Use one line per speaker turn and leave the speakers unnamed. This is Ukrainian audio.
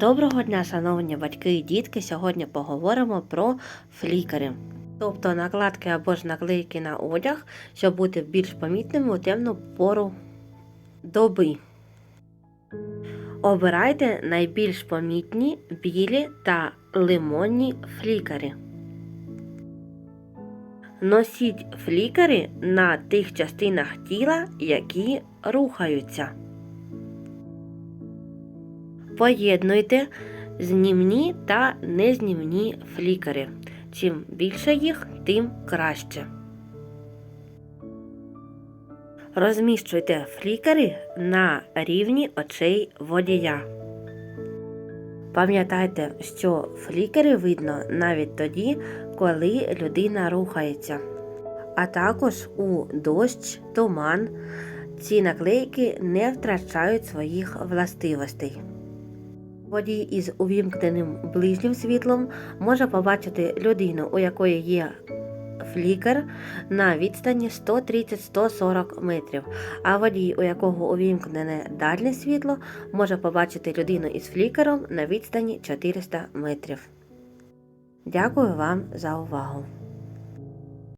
Доброго дня, шановні батьки і дітки. Сьогодні поговоримо про флікери, тобто накладки або ж наклейки на одяг, щоб бути більш помітними у темну пору доби. Обирайте найбільш помітні білі та лимонні флікери. Носіть флікери на тих частинах тіла, які рухаються. Поєднуйте знімні та незнімні флікери. Чим більше їх, тим краще. Розміщуйте флікери на рівні очей водія. Пам'ятайте, що флікери видно навіть тоді, коли людина рухається. А також у дощ, туман ці наклейки не втрачають своїх властивостей. Водій із увімкненим ближнім світлом може побачити людину, у якої є флікер на відстані 130-140 метрів, а водій, у якого увімкнене дальнє світло, може побачити людину із флікером на відстані 400 метрів. Дякую вам за увагу!